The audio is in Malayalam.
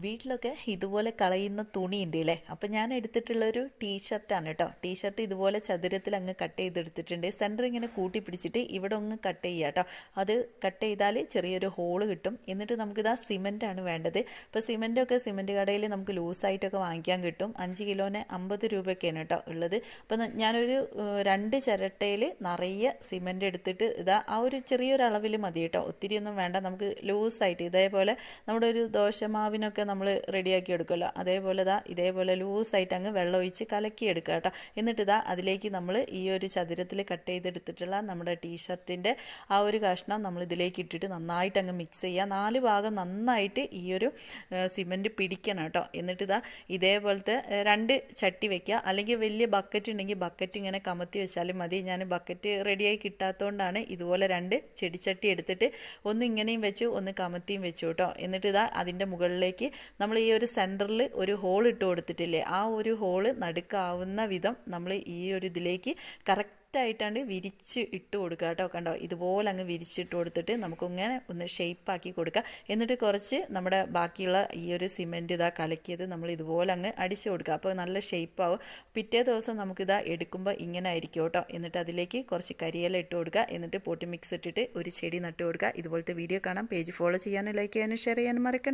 വീട്ടിലൊക്കെ ഇതുപോലെ കളയുന്ന തുണി ഉണ്ട് അല്ലേ അപ്പം ഞാൻ എടുത്തിട്ടുള്ളൊരു ടീഷർട്ടാണ് കേട്ടോ. ടീഷർട്ട് ഇതുപോലെ ചതുരത്തിൽ അങ്ങ് കട്ട് ചെയ്തെടുത്തിട്ടുണ്ട്. സെന്റർ ഇങ്ങനെ കൂട്ടി പിടിച്ചിട്ട് ഇവിടെ ഒന്ന് കട്ട് ചെയ്യുക കേട്ടോ. അത് കട്ട് ചെയ്താൽ ചെറിയൊരു ഹോൾ കിട്ടും. എന്നിട്ട് നമുക്കിതാ സിമെന്റാണ് വേണ്ടത്. ഇപ്പോൾ സിമെന്റൊക്കെ സിമെന്റ് കടയിൽ നമുക്ക് ലൂസായിട്ടൊക്കെ വാങ്ങിക്കാൻ കിട്ടും. അഞ്ച് കിലോന് അമ്പത് രൂപയൊക്കെയാണ് കേട്ടോ ഉള്ളത്. അപ്പം ഞാനൊരു രണ്ട് ചിരട്ടയിൽ നിറയെ സിമെന്റ് എടുത്തിട്ട് ഇതാ ആ ഒരു ചെറിയൊരു അളവിൽ മതി കേട്ടോ. ഒത്തിരിയൊന്നും വേണ്ട. നമുക്ക് ലൂസായിട്ട് ഇതേപോലെ നമ്മുടെ ഒരു ദോശമാവിനൊക്കെ നമ്മൾ റെഡിയാക്കി എടുക്കുമല്ലോ. അതേപോലെ ഇതാ ഇതേപോലെ ലൂസായിട്ട് അങ്ങ് വെള്ളം ഒഴിച്ച് കലക്കി എടുക്കുക കേട്ടോ. എന്നിട്ട് ഇതാ അതിലേക്ക് നമ്മൾ ഈ ഒരു ചതുരത്തിൽ കട്ട് ചെയ്തെടുത്തിട്ടുള്ള നമ്മുടെ ടീഷർട്ടിന്റെ ആ ഒരു കഷ്ണം നമ്മൾ ഇതിലേക്ക് ഇട്ടിട്ട് നന്നായിട്ട് അങ്ങ് മിക്സ് ചെയ്യുക. നാല് ഭാഗം നന്നായിട്ട് ഈ ഒരു സിമെന്റ് പിടിക്കണം കേട്ടോ. എന്നിട്ട് ഇതാ ഇതേപോലത്തെ രണ്ട് ചട്ടി വെക്കുക. അല്ലെങ്കിൽ വലിയ ബക്കറ്റ് ഉണ്ടെങ്കിൽ ബക്കറ്റ് ഇങ്ങനെ കമത്തി വെച്ചാലും മതി. ഞാൻ ബക്കറ്റ് റെഡിയായി കിട്ടാത്തതുകൊണ്ടാണ് ഇതുപോലെ രണ്ട് ചെടിച്ചട്ടി എടുത്തിട്ട് ഒന്ന് ഇങ്ങനെയും വെച്ചു ഒന്ന് കമത്തിയും വെച്ചു കേട്ടോ. എന്നിട്ട് ഇതാ അതിന്റെ മുകളിലേക്ക് നമ്മൾ ഈ ഒരു സെന്ററിൽ ഒരു ഹോൾ ഇട്ട് കൊടുത്തിട്ടില്ലേ? ആ ഒരു ഹോൾ നടുക്കാവുന്ന വിധം നമ്മൾ ഈ ഒരു ഇതിലേക്ക് കറക്റ്റ് ആയിട്ടാണ്ട് വിരിച്ച് ഇട്ട് കൊടുക്കുക കേട്ടോ. കണ്ടോ? ഇതുപോലെ അങ്ങ് വിരിച്ചിട്ട് കൊടുത്തിട്ട് നമുക്കിങ്ങനെ ഒന്ന് ഷെയ്പ്പാക്കി കൊടുക്കുക എന്നിട്ട് കുറച്ച് നമ്മുടെ ബാക്കിയുള്ള ഈ ഒരു സിമെന്റ് ഇതാ കലക്കിയത് നമ്മൾ ഇതുപോലെ അങ്ങ് അടിച്ചു കൊടുക്കുക. അപ്പോൾ നല്ല ഷെയ്പ്പാവും പിറ്റേ ദിവസം നമുക്കിതാ എടുക്കുമ്പോൾ ഇങ്ങനെ ആയിരിക്കും കേട്ടോ. എന്നിട്ട് അതിലേക്ക് കുറച്ച് കരിയില ഇട്ട് കൊടുക്കുക. എന്നിട്ട് പൊട്ടി മിക്സ് ഇട്ടിട്ട് ഒരു ചെടി നട്ട് കൊടുക്കുക. ഇതുപോലത്തെ വീഡിയോ കാണാം. പേജ് ഫോളോ ചെയ്യാനും ലൈക്ക് ചെയ്യാനും ഷെയർ ചെയ്യാനും മറക്കണ്ട.